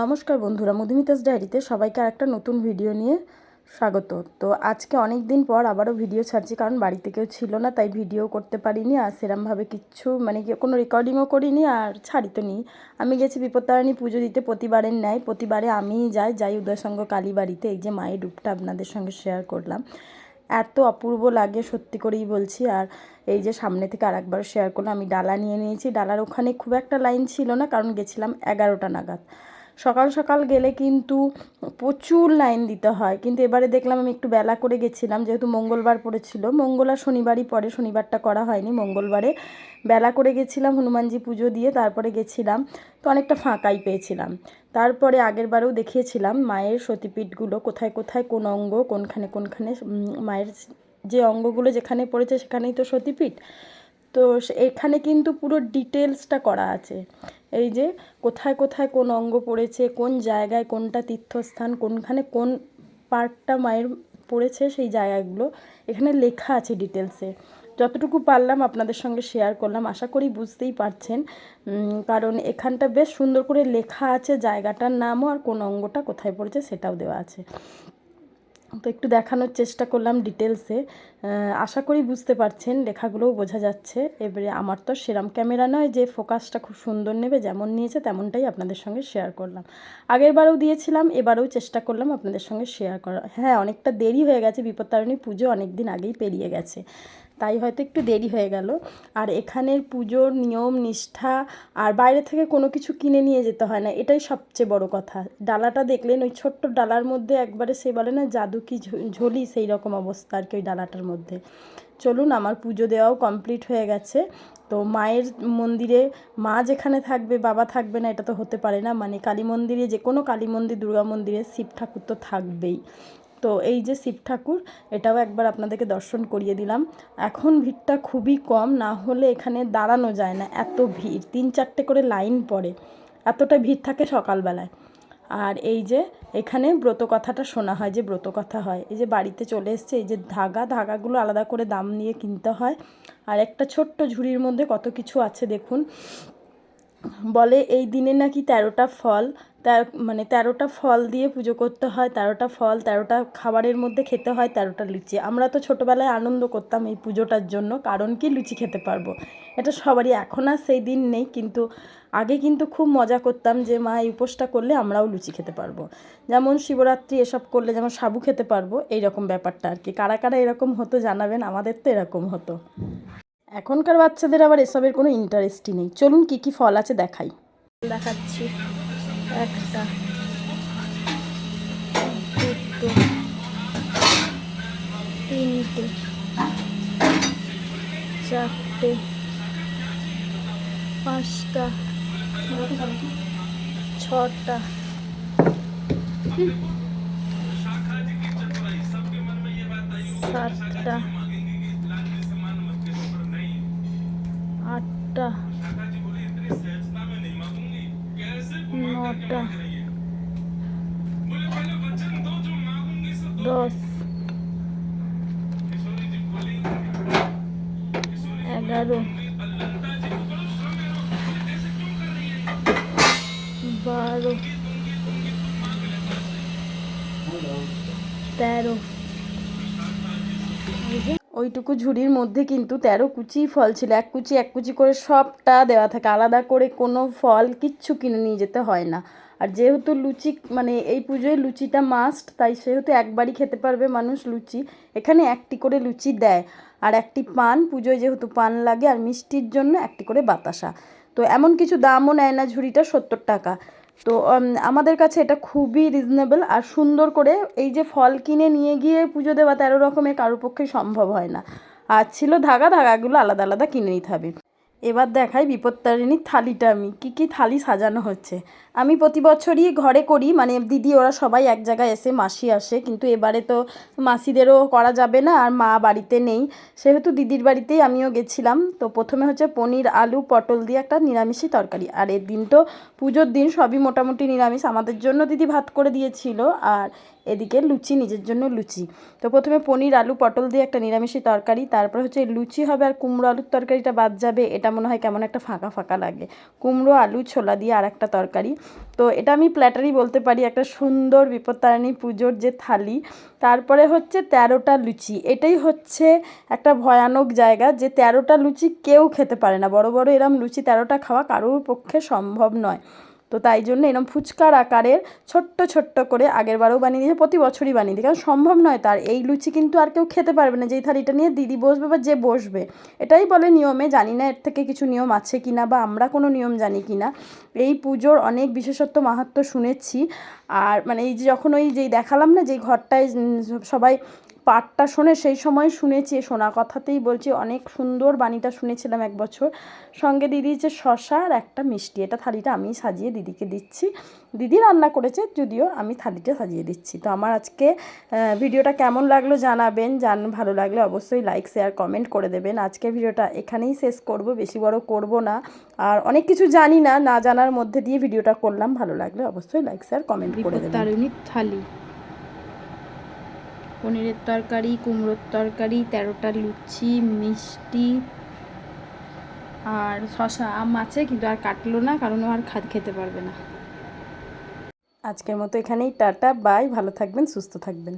নমস্কার বন্ধুরা, মধুমিতাস ডায়েরিতে সবাইকে আর একটা নতুন ভিডিও নিয়ে স্বাগত। তো আজকে অনেক দিন পর আবারও ভিডিও ছাড়ছি, কারণ বাড়িতে কেউ ছিল না, তাই ভিডিও করতে পারিনি আর সেরমভাবে কিচ্ছু মানে কোনো রেকর্ডিংও করিনি আর ছাড়ি তো নি আমি গেছি বিপত্তারিণী পুজো দিতে প্রতিবারের ন্যায়, প্রতিবারে আমিই যাই যাই উদয়সঙ্গ কালী বাড়িতে, এই যে মায়ের রূপটা আপনাদের সঙ্গে শেয়ার করলাম। এত অপূর্ব লাগে, সত্যি করেই বলছি। আর এই যে সামনে থেকে আর একবার শেয়ার করলাম, আমি ডালা নিয়ে নিয়েছি। ডালার ওখানে খুব একটা লাইন ছিল না, কারণ গেছিলাম এগারোটা নাগাদ। সকাল সকাল গেলে কিন্তু প্রচুর লাইন দিতে হয়। কিন্তু এবারে দেখলাম আমি একটু বেলা করে গেছিলাম, যেহেতু মঙ্গলবার পড়েছিল। মঙ্গল আর শনিবারই পরে, শনিবারটা করা হয়নি মঙ্গলবারে। বেলা করে গেছিলাম হনুমানজি পুজো দিয়ে, তারপরে গেছিলাম তো অনেকটা ফাঁকাই পেয়েছিলাম। তারপরে আগের বারেও দেখিয়েছিলাম মায়ের সতীপীঠগুলো, কোথায় কোথায় কোন অঙ্গ, কোনখানে কোনখানে মায়ের যে অঙ্গগুলো যেখানে পড়েছে সেখানেই তো সতীপীঠ। তো এখানে কিন্তু পুরো ডিটেলসটা করা আছে। এই যে কোথায় কোথায় কোন অঙ্গ পড়েছে, কোন জায়গায় কোনটা তীর্থস্থান, কোনখানে কোন পার্টটা মায়ের পড়েছে সেই জায়গাগুলো এখানে লেখা আছে ডিটেলসে যতটুকু পারলাম আপনাদের সঙ্গে শেয়ার করলাম, আশা করি বুঝতেই পারছেন। কারণ এখানটা বেশ সুন্দর করে লেখা আছে জায়গাটার নামও আর কোন অঙ্গটা কোথায় পড়েছে সেটাও দেওয়া আছে। তো একটু দেখানোর চেষ্টা করলাম ডিটেলসে আশা করি বুঝতে পারছেন, লেখাগুলোও বোঝা যাচ্ছে। এবারে আমার তো সেরাম ক্যামেরা নয় যে ফোকাসটা খুব সুন্দর নেবে, যেমন নিয়েছে তেমনটাই আপনাদের সঙ্গে শেয়ার করলাম। আগের বারেও দিয়েছিলাম, এবারেও চেষ্টা করলাম আপনাদের সঙ্গে শেয়ার করা হ্যাঁ অনেকটা দেরি হয়ে গেছে, বিপত্তারিণী পুজো অনেক দিন আগেই পেরিয়ে গেছে। তাই হয়তো একটু দেরি হয়ে গেল। আর এখানের পুজোর নিয়ম, নিষ্ঠা আর বাইরে থেকে কোনো কিছু কিনে নিয়ে যেতে হয় না, এটাই সবচেয়ে বড় কথা। ডালাটা দেখলেন, ওই ছোট্ট ডালার মধ্যে একবারে সে বলে না, জাদু কি ঝোলি সেই রকম অবস্থা আর কি ওই ডালাটার মধ্যে। চলুন, আমার পুজো দেওয়াও কমপ্লিট হয়ে গেছে। তো মায়ের মন্দিরে, মা যেখানে থাকবে, বাবা থাকবে না, এটা তো হতে পারে না। মানে কালী মন্দিরে যে কোনো কালী মন্দির, দুর্গা মন্দিরে শিব ঠাকুর তো থাকবেই। তো এই যে শিব ঠাকুর, এটাও একবার আপনাদেরকে দর্শন করিয়ে দিলাম। এখন ভিড়টা খুবই কম, না হলে এখানে দাঁড়ানো যায় না, এত ভিড়, তিন চারটে করে লাইন পড়ে, এতটা ভিড় থাকে সকালবেলায়। আর এই যে এখানে ব্রত কথাটা শোনা হয়, যে ব্রত কথা হয়, এই যে বাড়িতে চলে এসছে, এই যে ধাগা, ধাগাগুলো আলাদা করে দাম নিয়ে কিনতে হয়। আর একটা ছোট্ট ঝুড়ির মধ্যে কত কিছু আছে দেখুন। বলে, এই দিনে নাকি তেরোটা ফল মানে তেরোটা ফল দিয়ে পুজো করতে হয়, তেরোটা ফল, তেরোটা খাবারের মধ্যে খেতে হয়, তেরোটা লুচি। আমরা তো ছোটোবেলায় আনন্দ করতাম এই পুজোটার জন্য, কারণ কি লুচি খেতে পারব? এটা সবারই, এখন আর সেই দিন নেই, কিন্তু আগে কিন্তু খুব মজা করতাম যে, মা, এই উপোসটা করলে আমরাও লুচি খেতে পারব। যেমন শিবরাত্রি এসব করলে, যেমন সাবু খেতে পারব, এইরকম ব্যাপারটা আর কি। কারা কারা এরকম হতো জানাবেন, আমাদের তো এরকম হতো। এখনকার বাচ্চাদের আবার এসবের কোনো ইন্টারেস্টই নেই। চলুন কি কি ফল আছে দেখাই। দেখাচ্ছি। একটা, দুটো, তিনটে, চারটে, পাঁচটা, ছটা, সাতটা আটটা নটা দশ এগারো বারো তেরো ওইটুকু ঝুড়ির মধ্যে কিন্তু তেরো কুচি ফল ছিল। এক কুচি এক কুচি করে সবটা দেওয়া থাকে। আলাদা করে কোনো ফল কিচ্ছু কিনে নিয়ে যেতে হয় না। আর যেহেতু লুচি মানে এই পুজোয় লুচিটা মাস্ট তাই সেহেতু একবারই খেতে পারবে মানুষ লুচি। এখানে একটি করে লুচি দেয়। আর একটি পান, পুজোয় যেহেতু পান লাগে আর মিষ্টির জন্য একটি করে বাতাসা। তো এমন কিছু দামও নেয় না ঝুড়িটা, সত্তর টাকা। তো আমাদের কাছে এটা খুবই রিজনেবল আর সুন্দর করে এই যে ফল কিনে নিয়ে গিয়ে পুজো দেওয়া তেরো রকমের কারোর পক্ষে সম্ভব হয় না। আর ছিল ধাগা, ধাগাগুলো আলাদা আলাদা কিনে নিতে হবে। এবার দেখাই বিপত্তারিণীর থালিটা আমি। কী কী থালি সাজানো হচ্ছে? আমি প্রতি বছরই ঘরে করি মানে দিদি, ওরা সবাই এক জায়গায় এসে মাসি আসে, কিন্তু এবারে তো মাসিদেরও করা যাবে না, আর মা বাড়িতে নেই। সেহেতু দিদির বাড়িতেই আমিও গেছিলাম। তো প্রথমে হচ্ছে পনির, আলু, পটল দিয়ে একটা নিরামিষই তরকারি। আর এর দিন তো পুজোর দিন সবই মোটামুটি নিরামিষ। আমাদের জন্য দিদি ভাত করে দিয়েছিল, আর এদিকে লুচি, নিজের জন্য লুচি। তো প্রথমে পনির, আলু, পটল দিয়ে একটা নিরামিষি তরকারি, তারপর হচ্ছে লুচি হবে আর কুমড়ো আলুর তরকারিটা বাদ যাবে, এটা মনে হয় কেমন একটা ফাঁকা ফাঁকা লাগে। কুমড়ো, আলু, ছোলা দিয়ে আর একটা তরকারি। তো এটা আমি প্ল্যাটারই বলতে পারি একটা সুন্দর বিপত্তারিণী পুজোর যে থালি। তারপরে হচ্ছে তেরোটা লুচি। এটাই হচ্ছে একটা ভয়ানক জায়গা যে তেরোটা লুচি কেউ খেতে পারে না। বড় বড় এরম লুচি তেরোটা খাওয়া কারোর পক্ষে সম্ভব নয়। তো তাই জন্য এরকম ফুচকার আকারের ছোট্ট ছোট্ট করে আগের বারেও বানিয়ে দিয়েছে, প্রতি বছরই বানিয়ে দিই। কারণ সম্ভব নয় তার। এই লুচি কিন্তু আর কেউ খেতে পারবে না। যেই থালিটা নিয়ে দিদি বসবে বা যে বসবে, এটাই বলে নিয়মে। জানি না এর থেকে কিছু নিয়ম আছে কি না বা আমরা কোনো নিয়ম জানি কি না এই পুজোর অনেক বিশেষত্ব মাহাত্ম শুনেছি। আর মানে এই যে যখন ওই যেই দেখালাম না, যেই ঘরটায় সবাই পাঠটা শুনে সেই সময় শুনেছি শোনা কথাতেই বলছি, অনেক সুন্দর বাণীটা শুনেছিলাম এক বছর। সঙ্গে দিয়ে যে শশা আর একটা মিষ্টি, এটা থালিটা আমি সাজিয়ে দিদিকে দিচ্ছি। দিদি রান্না করেছে, যদিও আমি থালিটা সাজিয়ে দিচ্ছি। তো আমার আজকে ভিডিওটা কেমন লাগল জানাবেন, জান, ভালো লাগলে অবশ্যই লাইক শেয়ার কমেন্ট করে দেবেন। আজকে ভিডিওটা এখানেই শেষ করব, বেশি বড় করব না। আর অনেক কিছু জানি না না জানার মধ্যে দিয়ে ভিডিওটা করলাম, ভালো লাগলে অবশ্যই লাইক শেয়ার কমেন্ট করে দেবেন। থালি। পনিরের তরকারি, কুমড়োর তরকারি, তেরোটা লুচি, মিষ্টি আর শশা আম আছে কিন্তু আর কাটলো না, কারণ ও আর খাদ খেতে পারবে না। আজকের মতো এখানেই টাটা, বাই। ভালো থাকবেন, সুস্থ থাকবেন।